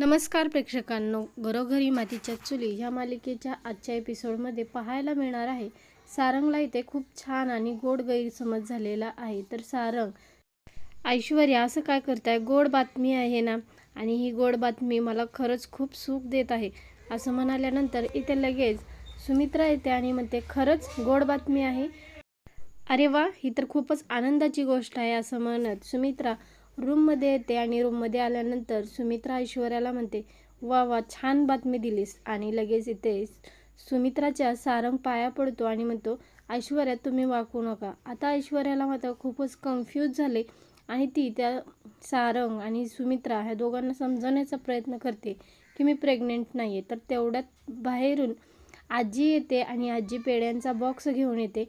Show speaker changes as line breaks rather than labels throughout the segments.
नमस्कार प्रेक्षकांनो घरोघरी मातीच्या चुली ह्या मालिकेच्या आजच्या एपिसोडमध्ये पाहायला मिळणार आहे. सारंगला इथे खूप छान आणि गोड गैरसमज झालेला आहे. तर सारंग ऐश्वर्या असं काय करताय? गोड बातमी आहे ना? आणि ही गोड बातमी मला खरंच खूप सुख देत आहे. असं म्हणाल्यानंतर इथे लगेच सुमित्रा येते आणि म्हणते खरंच गोड बातमी आहे? अरे वा ही तर खूपच आनंदाची गोष्ट आहे असं म्हणत सुमित्रा रूममध्ये येते आणि रूममध्ये आल्यानंतर सुमित्रा ऐश्वर्याला म्हणते वा वा छान बातमी दिलीस. आणि लगेच इथे सुमित्राच्या सारंग पाया पडतो आणि म्हणतो ऐश्वर्या तुम्ही वाकू नका. आता ऐश्वर्याला मात्र खूपच कन्फ्यूज झाले आणि ती त्या सारंग आणि सुमित्रा ह्या दोघांना समजवण्याचा प्रयत्न करते की मी प्रेग्नेंट नाही आहे तर तेवढ्यात बाहेरून आजी येते आणि आजी पेड्यांचा बॉक्स घेऊन येते.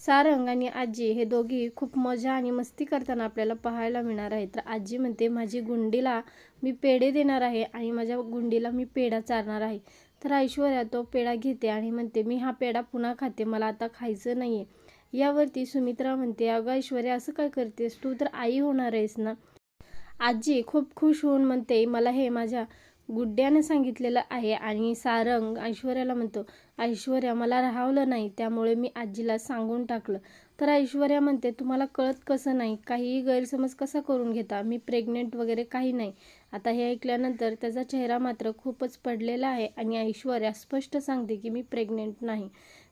सारंग आणि आजी हे दोघी खूप मजा आणि मस्ती करताना आपल्याला पाहायला मिळणार आहे. तर आजी म्हणते माझी गुंडीला मी पेढे देणार आहे आणि माझ्या गुंडीला मी पेढा चारणार आहे. तर ऐश्वर्या तो पेढा घेते आणि म्हणते मी हा पेढा पुन्हा खाते मला आता खायचं नाही आहे यावरती सुमित्रा म्हणते अगं ऐश्वर्या असं काय करतेस? तू तर आई होणार आहेस ना? आजी खूप खुश होऊन म्हणते मला हे माझ्या गुड्ड्यानं सांगितलेलं आहे आणि सारंग ऐश्वर्याला म्हणतो ऐश्वर्या मला राहावलं नाही त्यामुळे मी आजीला सांगून टाकलं. तर ऐश्वर्या म्हणते तुम्हाला कळत कसं नाही? काहीही गैरसमज कसा करून घेता? मी प्रेग्नेंट वगैरे काही नाही. आता हे ऐकल्यानंतर त्याचा चेहरा मात्र खूपच पडलेला आहे आणि ऐश्वर्या स्पष्ट सांगते की मी प्रेग्नेंट नाही.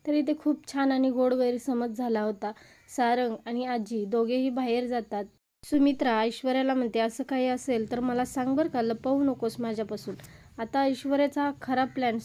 तर इथे खूप छान आणि गोड गैरसमज झाला होता. सारंग आणि आजी दोघेही बाहेर जातात. सुमित्रा ऐश्वर्याला म्हणते असं काही असेल तर मला सांग बरं का लपवू नकोस माझ्यापासून. आता ऐश्वर्याचा हा खरा प्लॅन